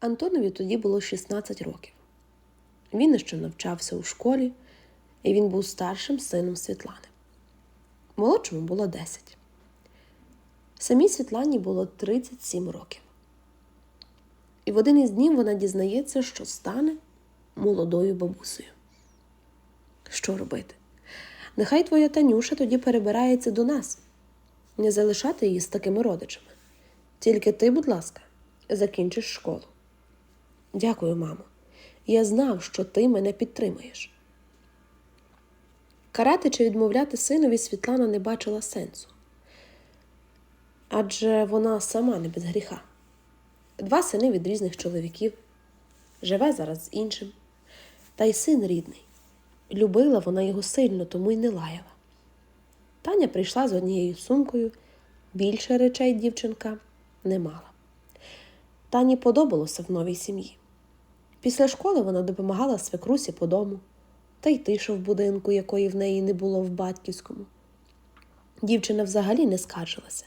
Антонові тоді було 16 років. Він ще навчався у школі, і він був старшим сином Світлани. Молодшому було 10. Самій Світлані було 37 років. І в один із днів вона дізнається, що стане молодою бабусею. Що робити? Нехай твоя Танюша тоді перебирається до нас, не залишати її з такими родичами. Тільки ти, будь ласка, закінчиш школу. Дякую, мамо. Я знав, що ти мене підтримаєш. Карати чи відмовляти синові Світлана не бачила сенсу. Адже вона сама не без гріха. Два сини від різних чоловіків, живе зараз з іншим, та й син рідний. Любила вона його сильно, тому й не лаяла. Таня прийшла з однією сумкою, більше речей дівчинка не мала. Тані подобалося в новій сім'ї. Після школи вона допомагала свекрусі по дому, та й тиша в будинку, якої в неї не було в батьківському. Дівчина взагалі не скаржилася.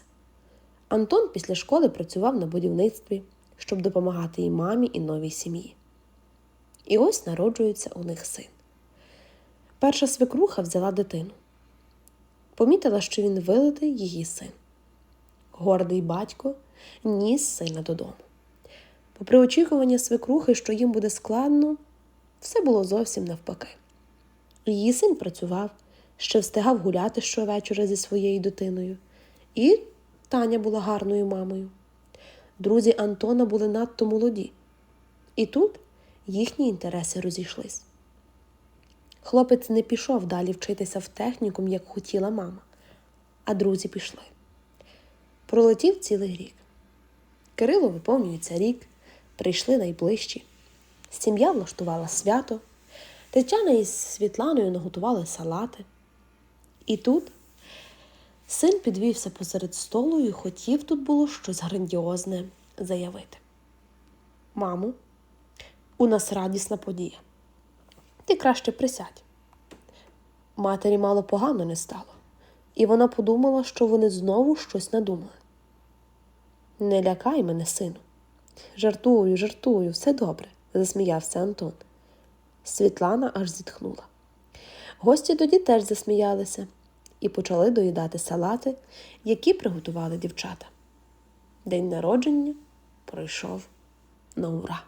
Антон після школи працював на будівництві, щоб допомагати і мамі, і новій сім'ї. І ось народжується у них син. Перша свекруха взяла дитину. Помітила, що він вилитий її син. Гордий батько ніс сина додому. Попри очікування свекрухи, що їм буде складно, все було зовсім навпаки. Її син працював, ще встигав гуляти щовечора зі своєю дитиною, і Таня була гарною мамою. Друзі Антона були надто молоді, і тут їхні інтереси розійшлись. Хлопець не пішов далі вчитися в технікум, як хотіла мама, а друзі пішли. Пролетів цілий рік. Кирило виповнюється рік, прийшли найближчі. Сім'я влаштувала свято. Тетяна із Світланою наготували салати. І тут син підвівся посеред столу і хотів тут було щось грандіозне заявити. Мамо, у нас радісна подія. Ти краще присядь. Матері мало погано не стало, і вона подумала, що вони знову щось надумали. Не лякай мене, сину. Жартую, жартую, все добре, засміявся Антон. Світлана аж зітхнула. Гості тоді теж засміялися і почали доїдати салати, які приготували дівчата. День народження пройшов на ура.